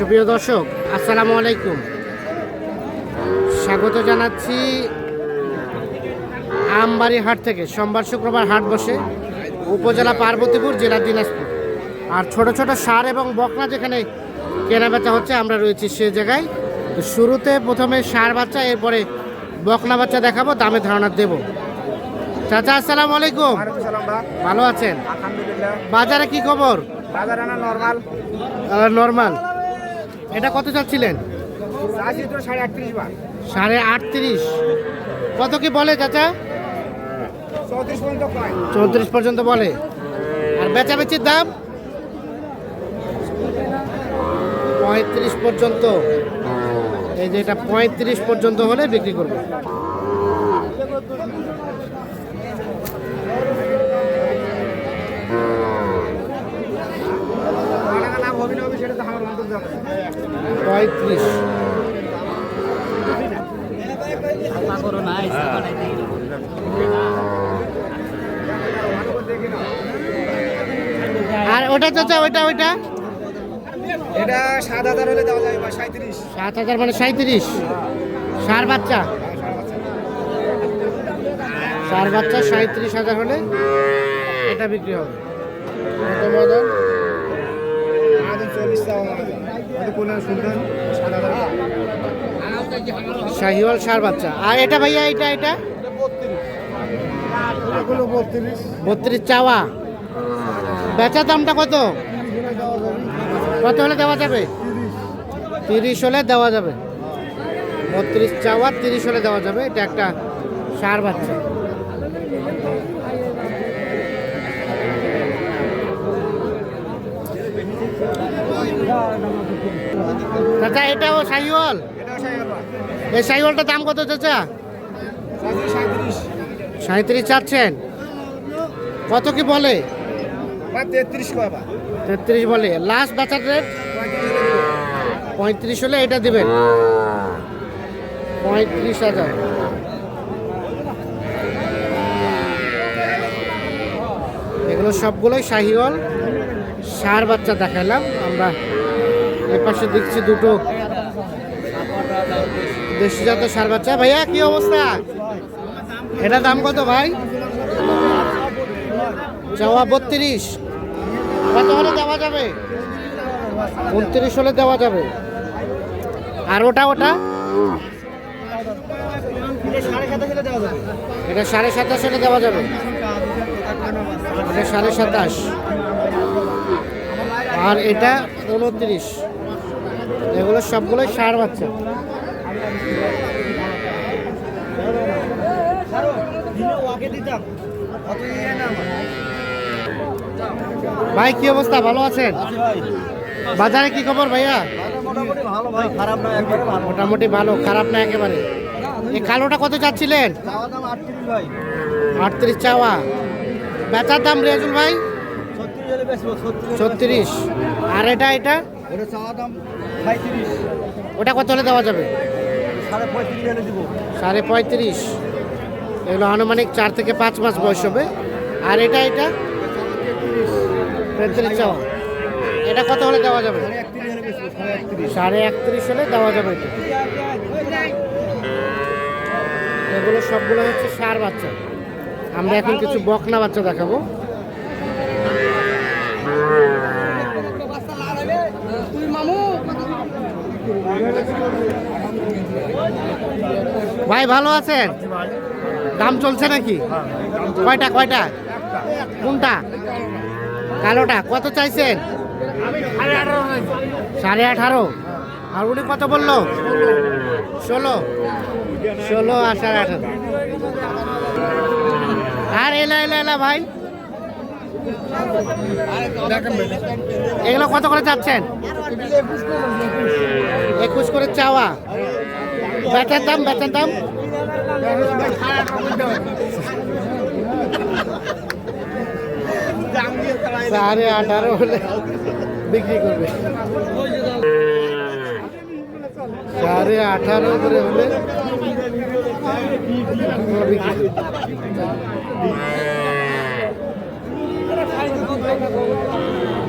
সুপ্রিয় দর্শক আসসালামু আলাইকুম। স্বাগত জানাচ্ছি আমবাড়ি হাট থেকে। সোমবার শুক্রবার হাট বসে উপজেলা পার্বতীপুর জেলা দিনাজপুর। আর ছোট ছোট সার এবং বকনা যেখানে কেনা বেচা হচ্ছে আমরা রয়েছি সে জায়গায়। তো শুরুতে প্রথমে সার বাচ্চা এরপরে বকনা বাচ্চা দেখাবো দামে ধারণা দেব। চাচা আসসালামু আলাইকুম। ভালো আছেন? বাজারে কি খবর? বাজার নর্মাল। নর্মাল। এটা কত চাচ্ছিলেন? সাড়ে আটত্রিশ কত কি বলে চাচা? চৌত্রিশ পর্যন্ত চৌত্রিশ পর্যন্ত বলে। আর বেচাবেচির দাম? পঁয়ত্রিশ পর্যন্ত। এই যে এটা পঁয়ত্রিশ পর্যন্ত হলে বিক্রি করবে টাকা লাভ হবে না হবে সেটা তো আমার অন্তর যাবে পঁয়ত্রিশ। আর ওটা চাচা ওইটা ওইটা? এটা সাত হাজার হলে দেওয়া যাবে সাঁত্রিশ সাত হাজার মানে সাঁত্রিশ সার বাচ্চা? সার বাচ্চা সাঁত্রিশ হাজার হলে এটা বিক্রি হবে কত মদন আমাদের চল্লিশ টাকা আমাদের কোনো সুন্দর সাত হাজার শাহিওয়াল সার বাচ্চা। আর এটা ভাইয়া, এটা এটা? বত্রিশ চাওয়া। বেচা দামটা কত? কত হলে দেওয়া যাবে? তিরিশ হলে দেওয়া যাবে। বত্রিশ চাওয়া, তিরিশ হলে দেওয়া যাবে। এটা একটা সার বাচ্চা। চাচা শাহিওয়াল এটাও এই শাহিওয়ালটার দাম কত চাচা? সাঁত্রিশ চাচ্ছেন। কত কি বলে? তেত্রিশ বলে। লাস্ট বাচ্চার রেট পঁয়ত্রিশ হলে এটা দেবেন। পঁয়ত্রিশ হাজার। এগুলো সবগুলোই শাহিওয়াল সার বাচ্চা দেখালাম, আমরা এপাশে দেখছি দুটো দেশি জাতের সার বাচ্চা। ভাইয়া, কি অবস্থা? এটা দাম কত ভাই? চাওয়া বত্রিশ। কত হলে দেওয়া যাবে? উনত্রিশ হলে দেওয়া যাবে। আর ওটা ওটা? এটা সাড়ে সাতাশ হলে দেওয়া যাবে। এটা সাড়ে সাতাশ। আর এটা উনত্রিশ। এগুলো সবগুলোই সার বাচ্চা। ভাই কি অবস্থা? ভালো আছেন? বাজারে কি খবর ভাইয়া? মোটামুটি ভালো খারাপ না একবারে? এই কালোটা কত চাচ্ছিলেন? আটত্রিশ চাওয়া। বেচার দাম রেজুল ভাই? ছত্রিশ আর এটা এটা? চাওয়া দাম পঁয়ত্রিশ ওটা কত হলে দেওয়া যাবে? সাড়ে পঁয়ত্রিশ পঁয়ত্রিশ। এগুলো আনুমানিক চার থেকে পাঁচ মাস বয়স হবে। আর এটা এটা? তেত্রিশ। চাওয়া। এটা কত হলে দেওয়া যাবে? সাড়ে একত্রিশ হলে সাড়ে একত্রিশ। দেওয়া যাবে এটা। এগুলো সবগুলো হচ্ছে সার বাচ্চা। আমরা এখন কিছু বকনা বাচ্চা দেখাবো। ভাই, ভালো আছেন? দাম চলছে নাকি? কয়টা কয়টা? কোনটা? কালোটা। কত চাইছেন? সাড়ে আঠারো। আর উনি কত বলল? ষোলো। ষোলো আর সাড়ে আঠারো। আর এলা এলা এলা ভাই। এগুলো কত করে চাচ্ছেন? একুশ করে চাওয়া। বেচার দাম বেচার দাম? সাড়ে আঠারো হলে বিক্রি করবে। সাড়ে আঠারো করে হলে বিক্রি।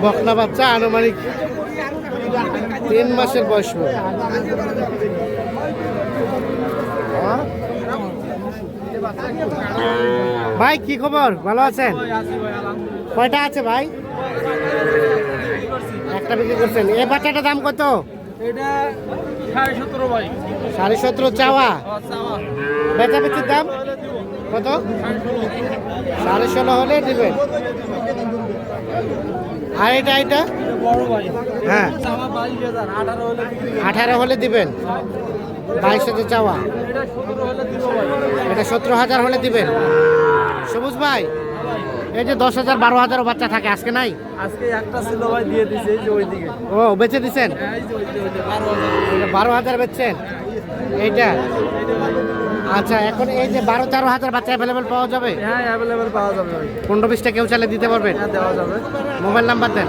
বকনা বাচ্চা আনুমানিক তিন মাসের বয়স ভাই কি খবর? ভালো আছেন? কয়টা আছে ভাই? একটা বিক্রি করছেন। এই বাচ্চাটার দাম কত? সাড়ে সতেরো ভাই। সাড়ে সতেরো চাওয়া। বেচা বেচির দাম কত? সাড়ে ষোলো। হলে দিবেন আর এটা এটা? হ্যাঁ। আঠারো হলে দিবেন। বাইশ হাজার চাওয়া। এটা সতেরো হাজার হলে দিবেন। সবুজ ভাই এই যে দশ হাজার বারো হাজারও বাচ্চা থাকে আজকে নাই? আজকে একটা ছিল ভাই দিয়ে দিছে ও বেচে দিছেন? বারো হাজার বেচছেন? এইটা? আচ্ছা এখন এই যে বারো তেরো হাজার বাচ্চা অ্যাভেলেবেল পাওয়া যাবে? হ্যাঁ অ্যাভেলেবেল পাওয়া যাবে পনেরো বিশটা কেউ চাইলে দিতে পারবেন? হ্যাঁ দেওয়া যাবে। মোবাইল নাম্বার দেন।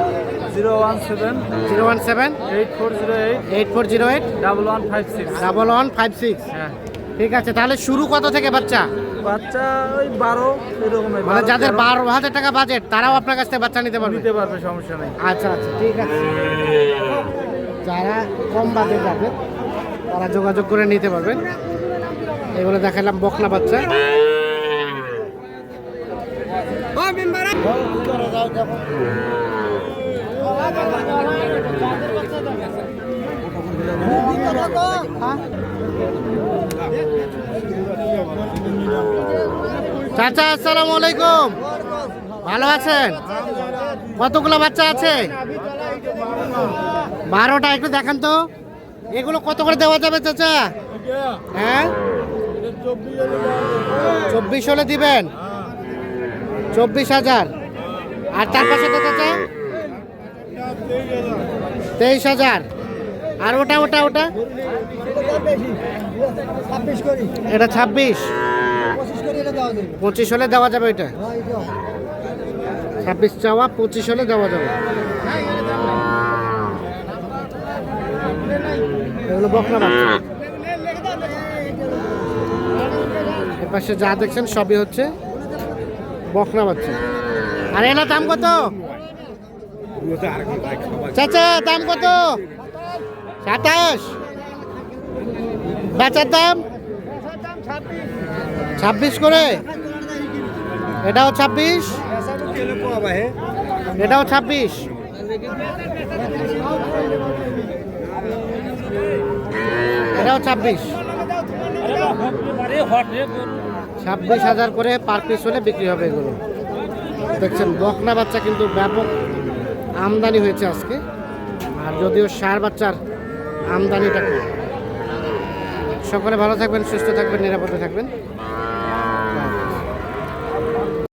Zero one seven zero one seven eight four zero eight eight four zero eight double one five six. Double one five six. হ্যাঁ। ঠিক আছে তাহলে শুরু কত থেকে বাচ্চা? বাচ্চা ওই বারো এরকম মানে যাদের বারো হাজার টাকা বাজেট তারাও আপনার কাছ থেকে বাচ্চা নিতে পারবে? নিতে পারবে সমস্যা নেই। আচ্ছা আচ্ছা ঠিক আছে। যারা কম বাজেট যাবে তারা যোগাযোগ করে নিতে পারবেন। এগুলো দেখালাম বকনা বাচ্চা। চাচা আসসালামু আলাইকুম। ভালো আছেন? কতগুলো বাচ্চা আছে? বারোটা একটু দেখান তো। এগুলো কত করে দেওয়া যাবে চাচা? হ্যাঁ? চব্বিশ হলে দিবেন? চব্বিশ হাজার। আর তার পাশে তো চাচা তেইশ হাজার। আর ওটা ওটা ওটা? এটা ছাব্বিশ। পঁচিশ হলে দেওয়া যাবে এটা ছাব্বিশ চাওয়া, পঁচিশ হলে দেওয়া যাবে। বাচ্চা। এপাশে যা দেখছেন সবই হচ্ছে বকনা বাচ্চা আর এনার দাম কত চাচা দাম কত সাতাশ বেচার দাম ছাব্বিশ করে এটাও ছাব্বিশ এটাও ছাব্বিশ এটাও ছাব্বিশ ছাব্বিশ হাজার করে পার পিস হলে বিক্রি হবে এগুলো। দেখছেন, বকনা বাচ্চা কিন্তু ব্যাপক আমদানি হয়েছে আজকে। আর যদিও সার বাচ্চার আমদানিটা সকলে ভালো থাকবেন, সুস্থ থাকবেন, নিরাপদে থাকবেন।